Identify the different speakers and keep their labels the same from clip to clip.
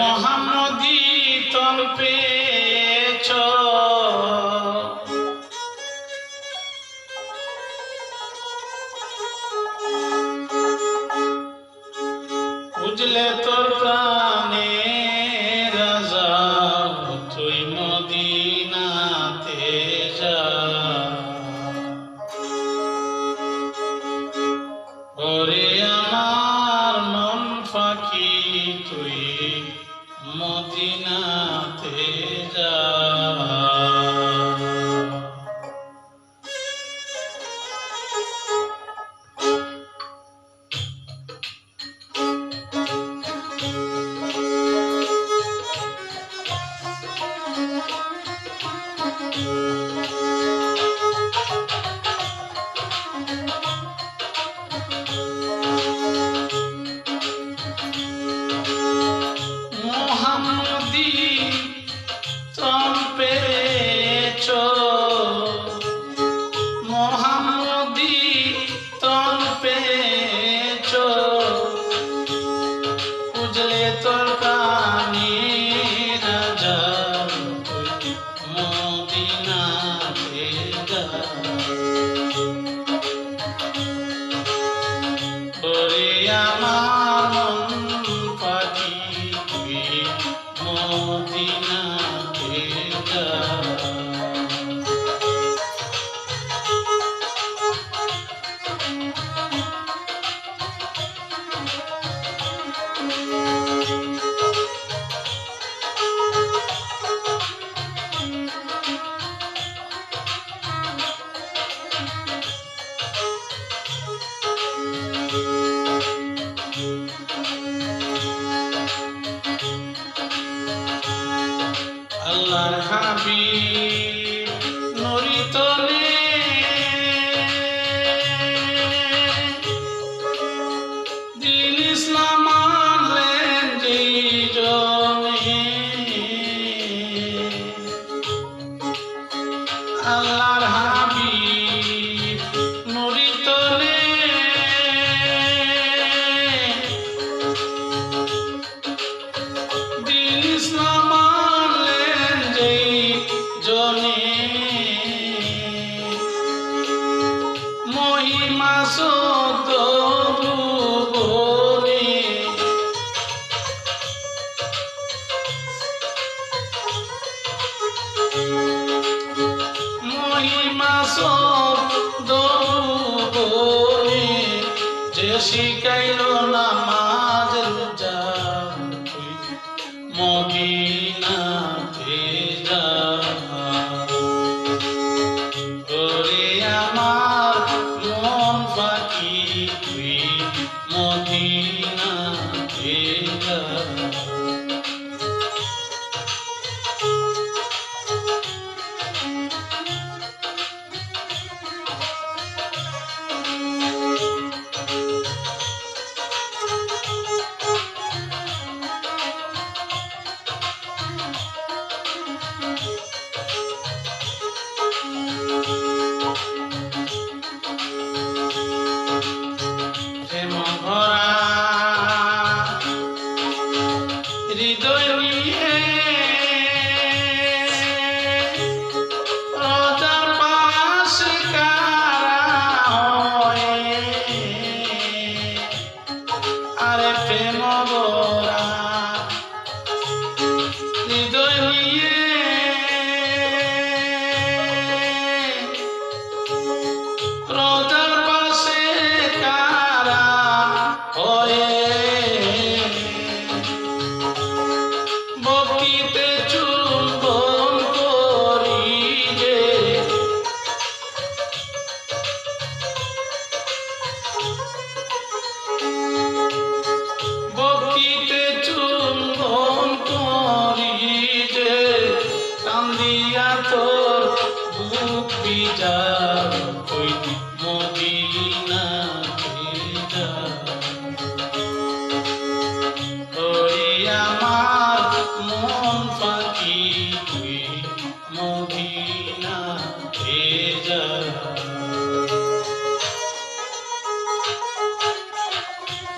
Speaker 1: মোহাম্মদি তল পেয়েছ। বুঝলে তোর প্রাণে রাজা, তুই মদিনাতে যা। ওরে আমার মন পাখি তুই মদিনাতে যা আল্লাহর হাবিব she है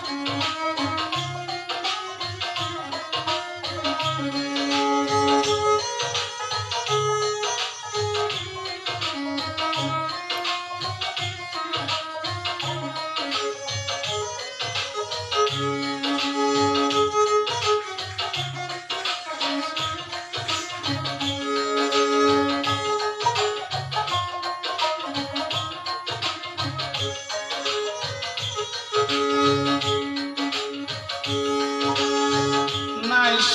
Speaker 1: Música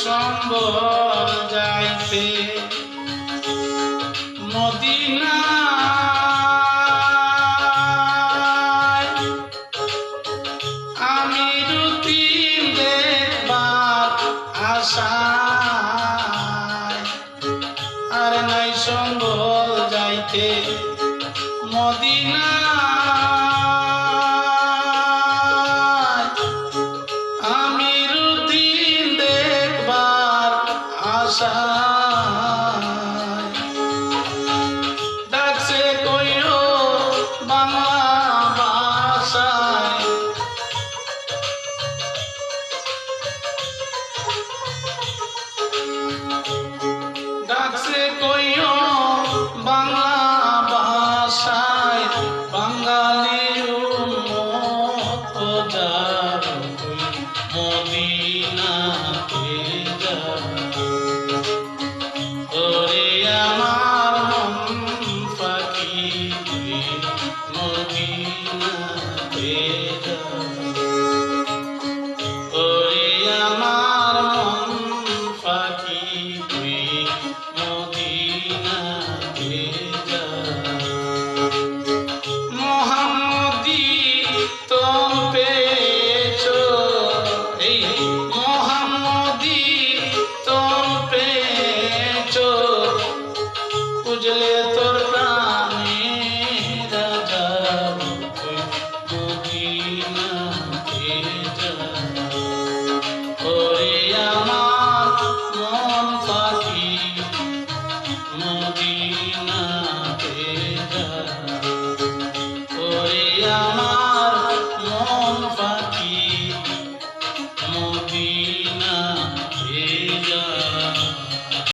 Speaker 1: সম্বল যাইতে तेरी मदीना तेरी মদিনাতে